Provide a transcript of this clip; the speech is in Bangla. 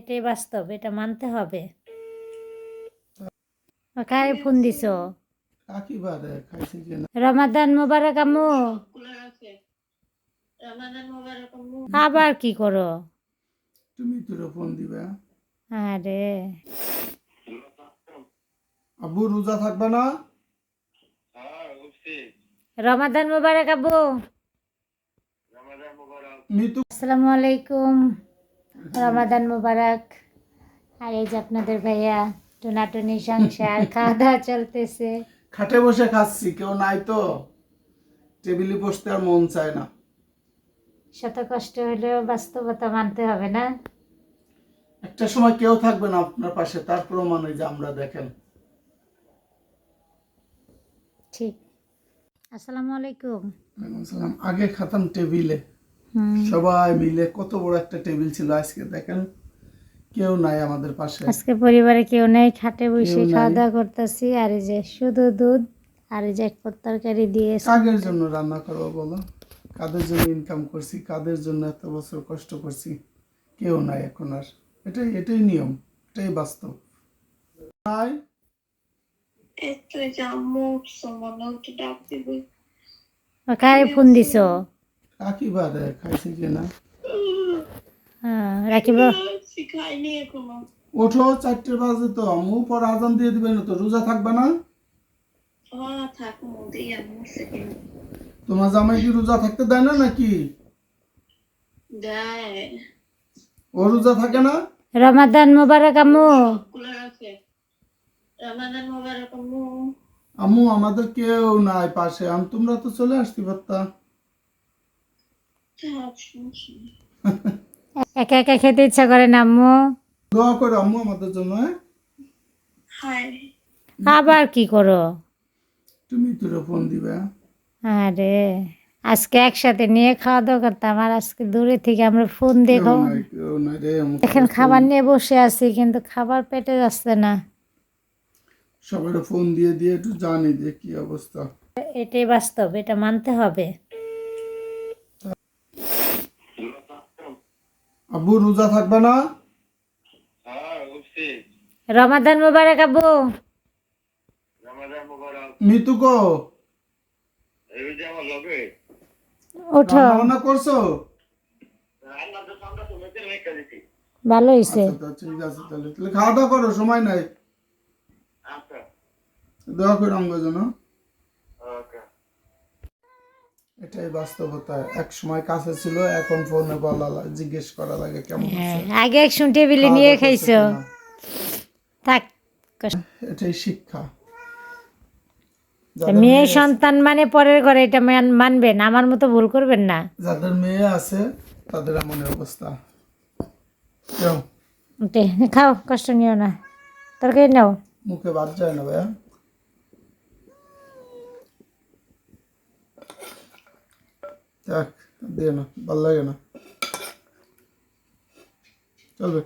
এটাই বাস্তব এটা মানতে হবে। কারে ফোন দিছ? রমাদান মোবারক আম্মু। আবার কি করো? তুমি তোর ফোন দিবে। আরে। আব্বু রোজা থাকবে না? রমাদান মোবারক আব্বু আসসালামু আলাইকুম। রমাদান মোবারক। আর এই যে আপনাদের ভাইয়া টুনাটুনি সংসার খাওয়া দাওয়া চলতেছে। খাটে বসে খাচ্ছি কেউ নাই তো। টেবিলে বসতে আর মন চায় না। শত কষ্ট হলেও বাস্তবতা মানতে হবে না। একটা সময় কেউ থাকবে না আপনার পাশে তার প্রমাণ এই যে আমরা দেখেন। ঠিক। আসসালামু আলাইকুম। আগে খাতাম টেবিলে। সবাই মিলে কত বড় একটা টেবিল ছিল আজকে দেখেন। কেউ নাই আমাদের পাশে। আজকে পরিবারে কেউ নেই খাটে বসে খাওয়া দাওয়া করতেছি। আর এই যে শুধু দুধ আর এই যে এক তরকারি দিয়ে কাদের জন্য রান্না করব বলো? কাদের জন্য ইনকাম করছি? কাদের জন্য এত বছর কষ্ট করছি? কেউ নাই এখন আর। এটাই এটাই নিয়ম এটাই বাস্তব। নাই ya mucho, mano, que da pibu. কারে ফোন দিছ? কাকি বারে খাইছে কি না? হ্যাঁ, রাখিব। Si cae ni como. ওঠো চারটে বাজে তো। আম্মু পর আজান দিয়ে দিবে তো। রোজা থাকবে না? tá com o dia, música. তোমার জামাই কি রোজা থাকতে দেয় না নাকি? ও রোজা থাকে না? রমাদান মোবারক আম্মু। আম্মু আমাদের কেউ নাই পাশে। আমি তোমরা তো চলে আসতে পারতা. একা একা খেতে ইচ্ছা করে না আম্মু? দোয়া করো আম্মু আমাদের জন্য হ্যাঁ? আবার কি করো? তুমি তোর ফোন দিবে। হ্যাঁ? আরে আজকে একসাথে নিয়ে খাওয়া দাওয়া করতাম আর আজকে দূরে থেকে আমরা ফোন দেখো। এখন খাবার নিয়ে বসে আছি কিন্তু খাবার পেটে যাচ্ছে না। সবার ফোন দিয়ে দিয়ে একটু জানি যে কি অবস্থা। এটাই বাস্তব এটা মানতে হবে। আব্বু রোজা থাকবে না? রমাদান মোবারক আব্বু। মিতু কো? ওঠো। রান্না করছ? ভালো হয়েছে আচ্ছা, ঠিক আছে তাহলে। তাহলে খাওয়া দাওয়া করো সময় নাই। দোয়া করো আমার জন্য। এটাই বাস্তবতা। এক সময় কাছে ছিল এখন ফোনে বলা জিজ্ঞেস করা লাগে কেমন হ্যাঁ, আগে এক টেবিলে নিয়ে খাইছো। থাক এটাই শিক্ষা। মেয়ে সন্তান মানে পরের ঘরে এটা মান- মানবেন আমার মতো ভুল করবেন না। যাদের মেয়ে আছে তাদের এমন অবস্থা। খাও কষ্ট নিও না। তরকারি নাও। মুখে বাদ যায় না ভাইয়া? দেখ দিয়ে না ভালো লাগে না। চলবে।